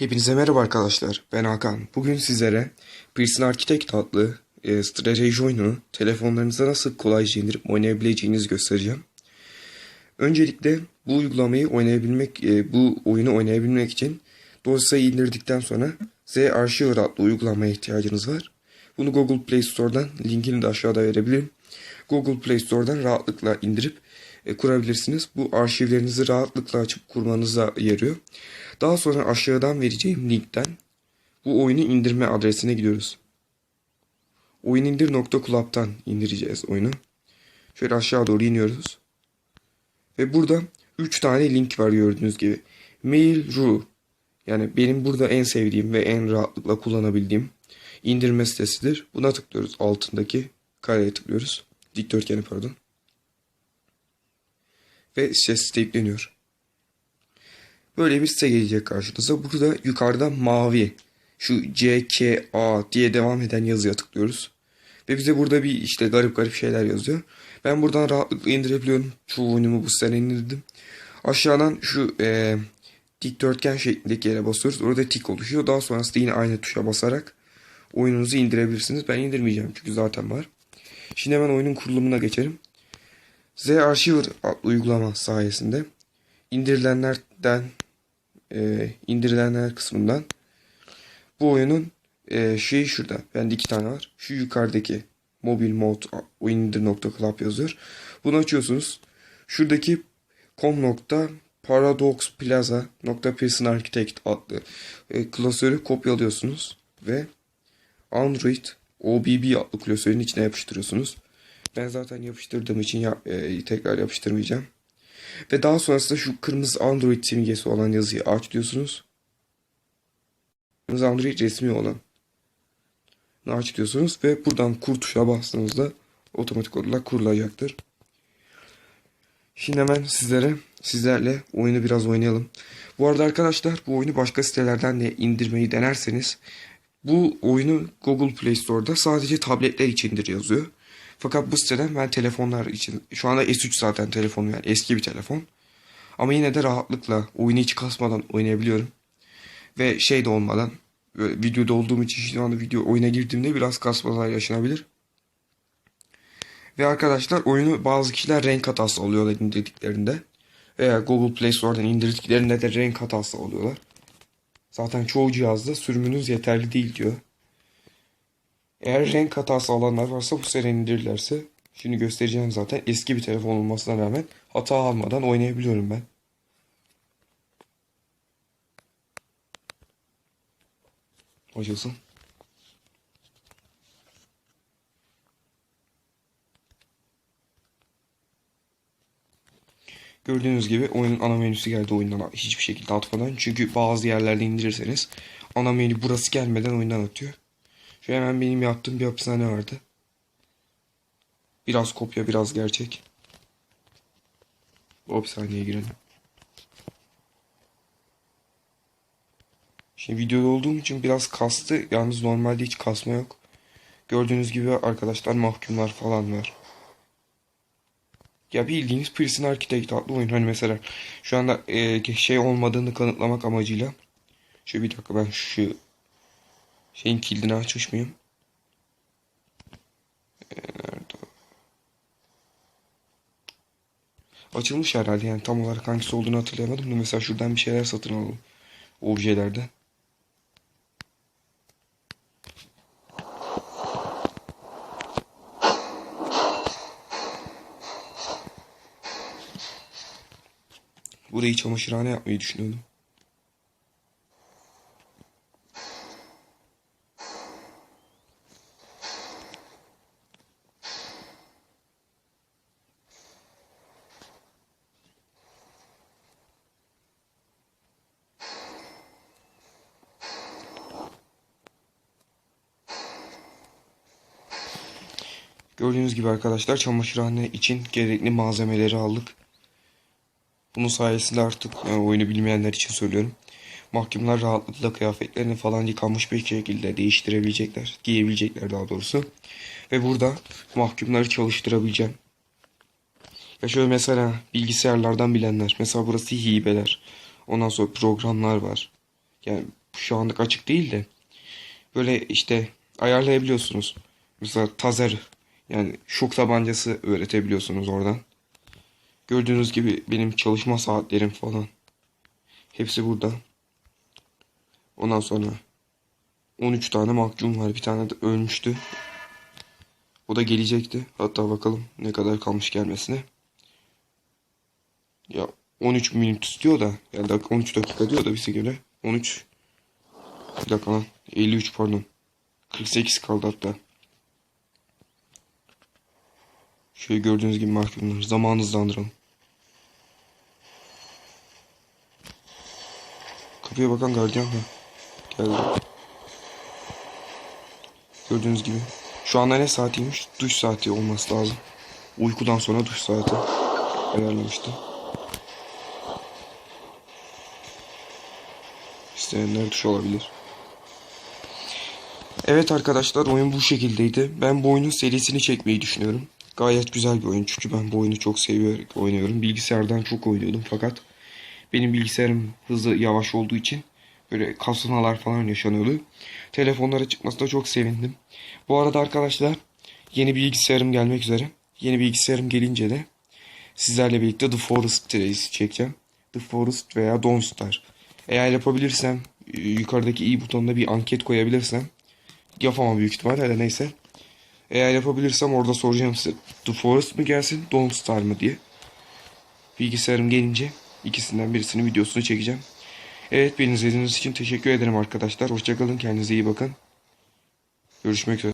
Hepinize merhaba arkadaşlar. Ben Hakan. Bugün sizlere Prison Architect adlı e, strateji oyununu telefonlarınıza nasıl kolayca indirip oynayabileceğinizi göstereceğim. Öncelikle bu uygulamayı oynayabilmek, e, bu oyunu oynayabilmek için dosyayı indirdikten sonra Z Archiver adlı uygulamaya ihtiyacınız var. Bunu Google Play Store'dan linkini de aşağıda verebilirim. Google Play Store'dan rahatlıkla indirip e, kurabilirsiniz. Bu arşivlerinizi rahatlıkla açıp kurmanıza yarıyor. Daha sonra aşağıdan vereceğim linkten bu oyunu indirme adresine gidiyoruz. Oyunindir.club'tan indireceğiz oyunu. Şöyle aşağı doğru iniyoruz. Ve burada 3 tane link var gördüğünüz gibi. Mail.ru yani benim burada en sevdiğim ve en rahatlıkla kullanabildiğim indirme sitesidir. Buna tıklıyoruz. Altındaki kareye tıklıyoruz. Dikdörtgeni pardon. Ve site yükleniyor. Böyle bir site gelecek karşınıza. Burada yukarıda mavi şu C, K, A diye devam eden yazıya tıklıyoruz. Ve bize burada bir işte garip garip şeyler yazıyor. Ben buradan rahatlıkla indirebiliyorum. Çoğu oyunumu bu sene indirdim. Aşağıdan şu e, dikdörtgen şeklindeki yere basıyoruz. Orada tik oluşuyor. Daha sonrasında yine aynı tuşa basarak oyununuzu indirebilirsiniz. Ben indirmeyeceğim çünkü zaten var. Şimdi hemen oyunun kurulumuna geçelim. Z Archiver adlı uygulama sayesinde indirilenlerden e, indirilenler kısmından bu oyunun e, şeyi şurada. Bende iki tane var. Şu yukarıdaki mobil mod oyunindir.club yazıyor. Bunu açıyorsunuz. Şuradaki com.paradoxplaza.personarchitect adlı e, klasörü kopyalıyorsunuz ve Android OBB adlı klasörün içine yapıştırıyorsunuz. Ben zaten yapıştırdığım için ya, e, tekrar yapıştırmayacağım. Ve daha sonrasında şu kırmızı Android simgesi olan yazıyı aç diyorsunuz. Kırmızı Android resmi olan aç diyorsunuz ve buradan kur tuşuna bastığınızda otomatik olarak kurulacaktır. Şimdi hemen sizlere sizlerle oyunu biraz oynayalım. Bu arada arkadaşlar bu oyunu başka sitelerden de indirmeyi denerseniz bu oyunu Google Play Store'da sadece tabletler içindir yazıyor. Fakat bu siteden ben telefonlar için şu anda S3 zaten telefonum yani eski bir telefon. Ama yine de rahatlıkla oyunu hiç kasmadan oynayabiliyorum. Ve şey de olmadan böyle videoda olduğum için şu anda video oyuna girdiğimde biraz kasmalar yaşanabilir. Ve arkadaşlar oyunu bazı kişiler renk hatası alıyorlar indirdiklerinde. Veya Google Play Store'dan indirdiklerinde de renk hatası alıyorlar. Zaten çoğu cihazda sürümünüz yeterli değil diyor. Eğer renk hatası alanlar varsa bu sene indirirlerse şimdi göstereceğim zaten eski bir telefon olmasına rağmen hata almadan oynayabiliyorum ben. Açılsın. Gördüğünüz gibi oyunun ana menüsü geldi oyundan hiçbir şekilde atmadan. Çünkü bazı yerlerde indirirseniz ana menü burası gelmeden oyundan atıyor. Şu hemen benim yaptığım bir hapishane vardı. Biraz kopya biraz gerçek. Bu hapishaneye girelim. Şimdi videoda olduğum için biraz kastı. Yalnız normalde hiç kasma yok. Gördüğünüz gibi arkadaşlar mahkumlar falan var. Ya bildiğiniz Prison Architect adlı oyun. Hani mesela şu anda e, şey olmadığını kanıtlamak amacıyla. Şu bir dakika ben şu şeyin kilidini açmış mıyım? E, nerede? Açılmış herhalde yani tam olarak hangisi olduğunu hatırlayamadım da mesela şuradan bir şeyler satın alalım. Objelerde. Burayı çamaşırhane yapmayı düşünüyordum. Gördüğünüz gibi arkadaşlar çamaşırhane için gerekli malzemeleri aldık. Bunun sayesinde artık yani oyunu bilmeyenler için söylüyorum. Mahkumlar rahatlıkla kıyafetlerini falan yıkanmış bir şekilde değiştirebilecekler. Giyebilecekler daha doğrusu. Ve burada mahkumları çalıştırabileceğim. Ya şöyle mesela bilgisayarlardan bilenler. Mesela burası hibeler. Ondan sonra programlar var. Yani şu anlık açık değil de böyle işte ayarlayabiliyorsunuz. Mesela tazer yani şok tabancası öğretebiliyorsunuz oradan. Gördüğünüz gibi benim çalışma saatlerim falan. Hepsi burada. Ondan sonra 13 tane mahkum var. Bir tane de ölmüştü. O da gelecekti. Hatta bakalım ne kadar kalmış gelmesine. Ya 13 minut istiyor da ya da 13 dakika diyor da bize göre 13 bir dakika lan 53 pardon 48 kaldı hatta. Şöyle gördüğünüz gibi mahkumlar zaman hızlandıralım. Kapıya bakan gardiyan da geldi. Gördüğünüz gibi. Şu anda ne saatiymiş? Duş saati olması lazım. Uykudan sonra duş saati ayarlamıştım. İsteyenler duş olabilir. Evet arkadaşlar oyun bu şekildeydi. Ben bu oyunun serisini çekmeyi düşünüyorum. Gayet güzel bir oyun çünkü ben bu oyunu çok seviyorum oynuyorum. Bilgisayardan çok oynuyordum fakat benim bilgisayarım hızlı yavaş olduğu için böyle kasınalar falan yaşanıyordu. Telefonlara çıkmasına çok sevindim. Bu arada arkadaşlar yeni bilgisayarım gelmek üzere. Yeni bilgisayarım gelince de sizlerle birlikte The Forest Trace çekeceğim. The Forest veya Don't Star. Eğer yapabilirsem yukarıdaki i butonuna bir anket koyabilirsem yapamam büyük ihtimalle de neyse. Eğer yapabilirsem orada soracağım size The Forest mı gelsin Don't Star mı diye. Bilgisayarım gelince ikisinden birisinin videosunu çekeceğim. Evet beni izlediğiniz için teşekkür ederim arkadaşlar. Hoşçakalın kendinize iyi bakın. Görüşmek üzere.